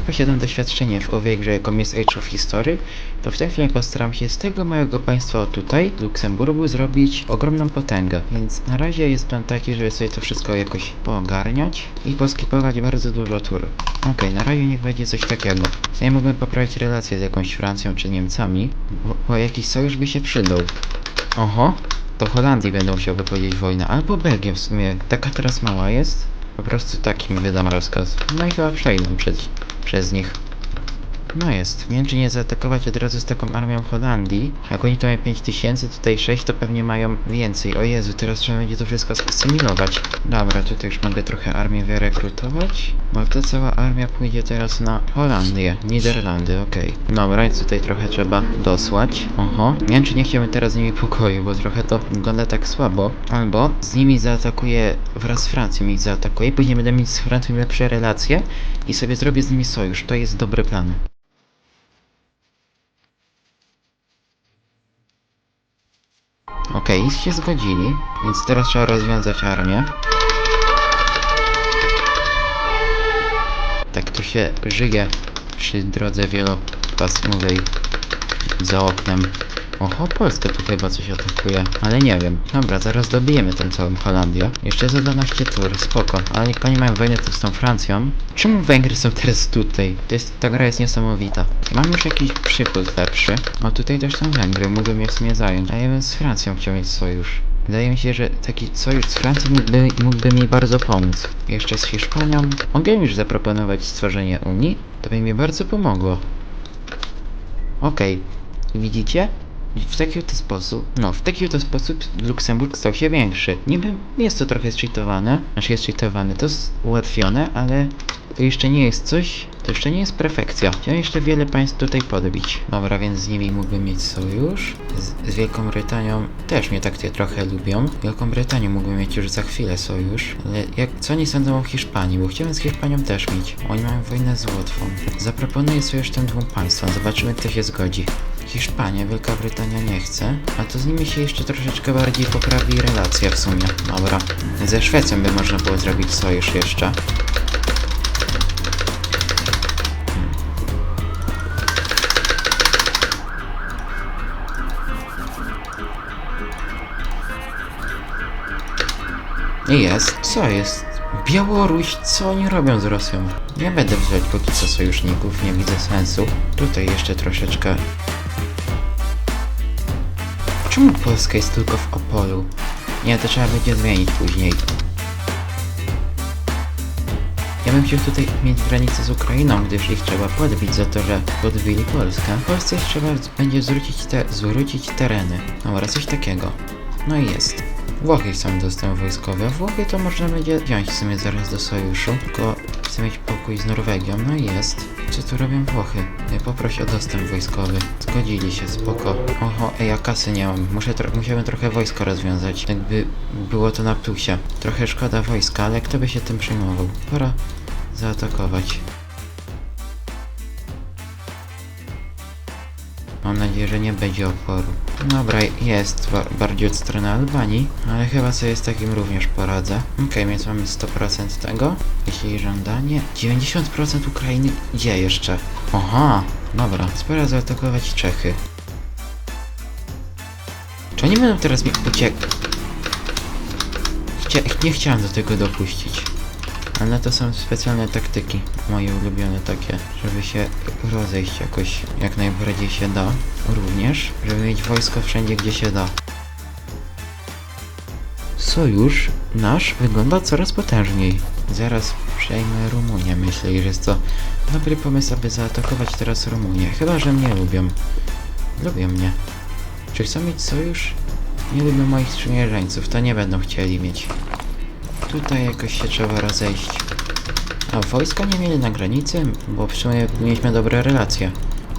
ponieważ posiadam doświadczenie w owej grze, jest Age of History, to w tej chwili postaram się z tego małego państwa tutaj, Luksemburgu, zrobić ogromną potęgę. Więc na razie jest plan taki, żeby sobie to wszystko jakoś poogarniać i poskipować bardzo dużo tur. Okej, na razie niech będzie coś takiego. Ja mógłbym poprawić relacje z jakąś Francją czy Niemcami, bo, bo jakiś sojusz by się przydał. Oho, to Holandii będą musiał wypowiedzieć wojnę, albo Belgia w sumie. Taka teraz mała jest. Po prostu taki mi wydam rozkaz. No i chyba przejdą przez, przez nich. No jest. Nie wiem czy nie zaatakować od razu z taką armią Holandii. Jak oni to mają 5000, tutaj 6, to pewnie mają więcej. O Jezu, teraz trzeba będzie to wszystko asymilować. Dobra, tutaj już mogę trochę armię wyrekrutować. Bo ta cała armia pójdzie teraz na Holandię, Niderlandy, okej. Dobra, i tutaj trochę trzeba dosłać. Oho. Nie wiem czy nie chciałbym teraz z nimi pokoju, bo trochę to wygląda tak słabo. Albo z nimi zaatakuję wraz z Francją ich zaatakuję. Później będę mieć z Francją lepsze relacje i sobie zrobię z nimi sojusz. To jest dobry plan. Okej, się zgodzili, więc teraz trzeba rozwiązać armię. Tak to się żyje przy drodze wielopasmowej za oknem. Oho, Polskę tu chyba coś atakuje, ale nie wiem. Dobra, zaraz dobijemy tę całą Holandię. Jeszcze za 12 tur, spoko. Ale jak oni mają wojnę tu z tą Francją. Czemu Węgry są teraz tutaj? To jest, ta gra jest niesamowita. Mam już jakiś przychód lepszy. O, tutaj też są Węgry, mógłbym je w sumie zająć. A ja bym z Francją chciał mieć sojusz. Wydaje mi się, że taki sojusz z Francją mógłby, mógłby mi bardzo pomóc. Jeszcze z Hiszpanią. Mogę już zaproponować stworzenie Unii. To by mi bardzo pomogło. Okej, widzicie? W taki oto sposób, no, w taki oto sposób Luksemburg stał się większy. Niby jest to trochę zcheatowane, znaczy jest cheatowane, to jest ułatwione, ale to jeszcze nie jest coś, to jeszcze nie jest perfekcja. Chciałem jeszcze wiele państw tutaj podbić. Dobra, więc z nimi mógłbym mieć sojusz. Z, z Wielką Brytanią też mnie tak te trochę lubią. Wielką Brytanią mógłbym mieć już za chwilę sojusz. Ale jak, co oni sądzą o Hiszpanii? Bo chciałem z Hiszpanią też mieć. Oni mają wojnę z Łotwą. Zaproponuję sojusz tym dwóm państwom, zobaczymy kto się zgodzi. Hiszpania, Wielka Brytania nie chce, a to z nimi się jeszcze troszeczkę bardziej poprawi relacja w sumie. Dobra. Ze Szwecją by można było zrobić sojusz jeszcze. I jest. Co jest? Białoruś, co oni robią z Rosją? Nie będę wzywać póki co sojuszników, nie widzę sensu. Tutaj jeszcze troszeczkę. Czemu Polska jest tylko w Opolu? Nie, to trzeba będzie zmienić później. Ja bym chciał tutaj mieć granicę z Ukrainą, gdyż ich trzeba podbić za to, że podbili Polskę. Polsce już trzeba będzie zwrócić, te, zwrócić tereny. Dobra, coś takiego. No i jest. Włochy chcą dostęp wojskowy, Włochy to można będzie wziąć w sumie zaraz do sojuszu, tylko chcę mieć pokój z Norwegią, no i jest. Co tu robią Włochy? Poproś o dostęp wojskowy. Zgodzili się, spoko. Oho, ej, ja kasy nie mam. Muszę tro trochę wojsko rozwiązać, tak by było to na plusie. Trochę szkoda wojska, ale kto by się tym przejmował? Pora zaatakować. Mam nadzieję, że nie będzie oporu. Dobra, jest ba bardziej od strony Albanii, ale chyba sobie z takim również poradzę. Okej, więc mamy 100% tego, jeśli żądanie. 90% Ukrainy gdzie jeszcze? Aha, dobra, spora zaatakować Czechy. Czy oni będą teraz mi uciek... Chcia nie chciałem do tego dopuścić. Ale to są specjalne taktyki, moje ulubione takie, żeby się rozejść jakoś jak najbardziej się da. Również, żeby mieć wojsko wszędzie gdzie się da. Sojusz nasz wygląda coraz potężniej. Zaraz przejmę Rumunię, myślę, że jest to dobry pomysł, aby zaatakować teraz Rumunię. Chyba, że mnie lubią. Lubią mnie. Czy chcą mieć sojusz? Nie lubią moich sprzymierzeńców, to nie będą chcieli mieć. Tutaj jakoś się trzeba rozejść. A wojska nie mieli na granicy, bo w sumie mieliśmy dobre relacje.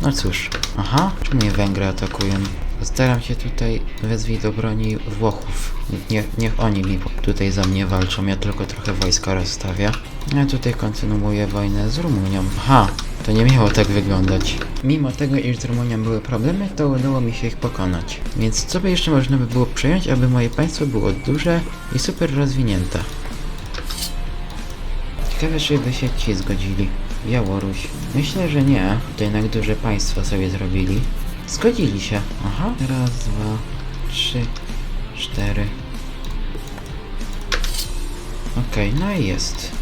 No cóż. Aha, czemu mnie Węgry atakują? Staram się tutaj wezwij do broni Włochów. Niech, niech oni mi tutaj za mnie walczą, ja tylko trochę wojska rozstawię. Ja tutaj kontynuuję wojnę z Rumunią. Aha, to nie miało tak wyglądać. Mimo tego, iż z Rumunią były problemy, to udało mi się ich pokonać. Więc co by jeszcze można by było przyjąć, aby moje państwo było duże i super rozwinięte? Ciekawe, czy by się ci zgodzili. Białoruś. Myślę, że nie. To jednak duże państwo sobie zrobili. Zgodzili się. Aha. Raz, dwa, trzy, cztery. Okej, no i jest.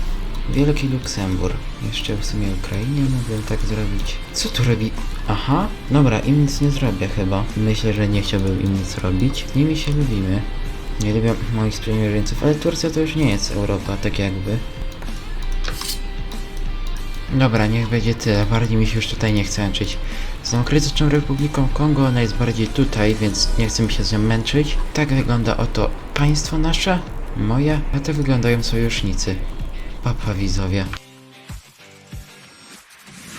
Wielki Luksemburg. Jeszcze w sumie Ukrainie mógłbym tak zrobić. Co tu robi? Aha, dobra, im nic nie zrobię chyba. Myślę, że nie chciałbym im nic robić. Z nimi się lubimy. Nie lubię moich sprzymierzeńców, ale Turcja to już nie jest Europa, tak jakby. Dobra, niech będzie tyle. Bardziej mi się już tutaj nie chce męczyć. Z Republiką Kongo ona jest bardziej tutaj, więc nie chcę mi się z nią męczyć. Tak wygląda oto państwo nasze, moje, a tak wyglądają sojusznicy. Papa widzowie.